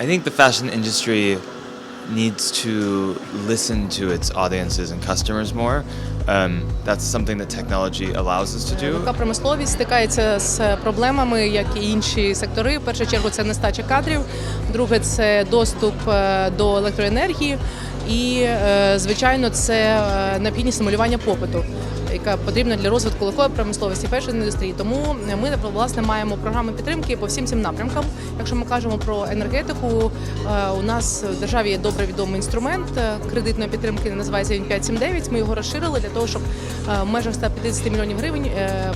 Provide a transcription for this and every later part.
I think the fashion industry needs to listen to its audiences and customers more. Um, that's something that technology allows us to do. Легка промисловість стикається з проблемами, як і інші сектори. В першу чергу це нестача кадрів, друге це доступ е, до електроенергії, і е, звичайно, це е, необхідність стимулювання попиту. Яка потрібна для розвитку легкої промисловості фешн індустрії. Тому ми власне маємо програми підтримки по всім цим напрямкам. Якщо ми кажемо про енергетику, е, у нас в державі є добре відомий інструмент е, кредитної підтримки, називається він 579. Ми його розширили для того, щоб е, в межах 150 мільйонів гривень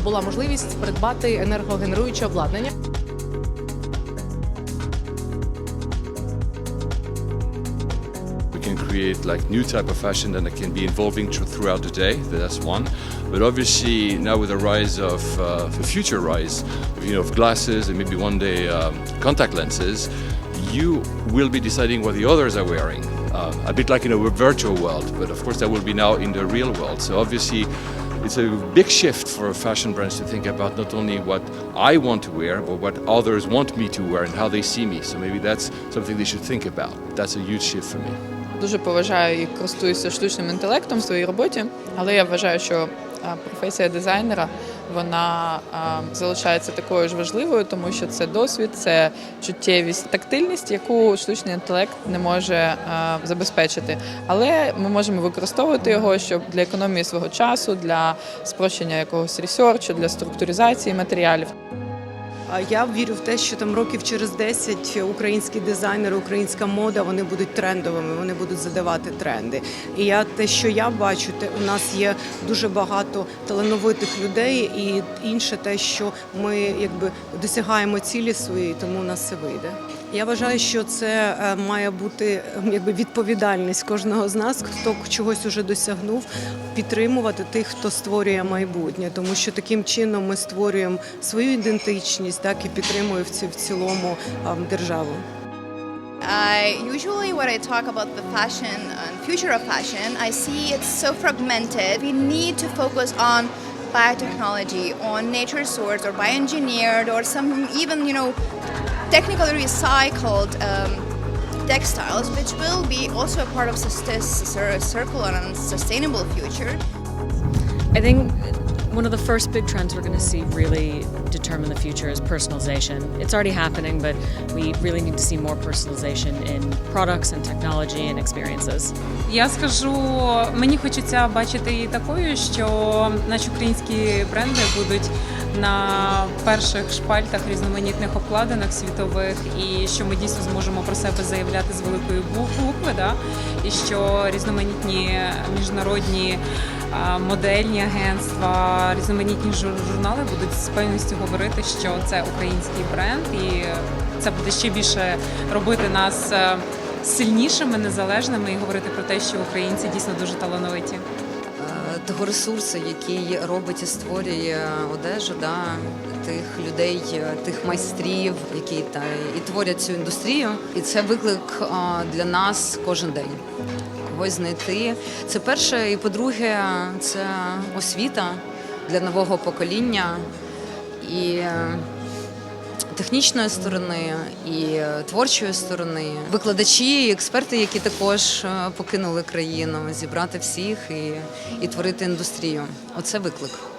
була можливість придбати енергогенеруюче обладнання. Create like new type of fashion that can be evolving thr- throughout the day. That's one. But obviously now with the rise of uh, the future rise, you know, of glasses and maybe one day um, contact lenses, you will be deciding what the others are wearing. Uh, a bit like in a virtual world, but of course that will be now in the real world. So obviously it's a big shift for a fashion brands to think about not only what I want to wear, but what others want me to wear and how they see me. So maybe that's something they should think about. That's a huge shift for me. Дуже поважаю і користуюся штучним інтелектом в своїй роботі, але я вважаю, що професія дизайнера вона залишається такою ж важливою, тому що це досвід, це чуттєвість, тактильність, яку штучний інтелект не може забезпечити. Але ми можемо використовувати його щоб для економії свого часу, для спрощення якогось ресерчу, для структуризації матеріалів. Я вірю в те, що там років через 10 українські дизайнери, українська мода вони будуть трендовими, вони будуть задавати тренди. І я те, що я бачу, те у нас є дуже багато талановитих людей, і інше те, що ми якби досягаємо цілі свої, тому у нас все вийде. Я вважаю, що це е, має бути е, якби відповідальність кожного з нас, хто чогось уже досягнув, підтримувати тих, хто створює майбутнє, тому що таким чином ми створюємо свою ідентичність, так і підтримуємо в цілому державу. I usually when I talk about the fashion and future of fashion, I see it's so fragmented. We need to focus on biotechnology, on nature source or bioengineered or some even you know technically recycled um, textiles, which will be also a part of a circular and sustainable future. I think one of the first big trends we're going to see really determine the future is personalization. It's already happening, but we really need to see more personalization in products and technology and experiences. Я скажу, мені хочеться бачити її такою, що наші українські бренди будуть на перших шпальтах різноманітних обкладинок світових, і що ми дійсно зможемо про себе заявляти з великої букви, да? і що різноманітні міжнародні модельні агентства, різноманітні жур- журнали будуть з певністю говорити, що це український бренд, і це буде ще більше робити нас. е, сильнішими, незалежними і говорити про те, що українці дійсно дуже талановиті. Того ресурсу, який робить і створює одежу, да, тих людей, тих майстрів, які та і творять цю індустрію. І це виклик для нас кожен день. Когось знайти. Це перше, і по-друге, це освіта для нового покоління. І е, технічної сторони і е, творчої сторони, викладачі, і експерти, які також е, покинули країну, зібрати всіх і, і творити індустрію. Оце виклик.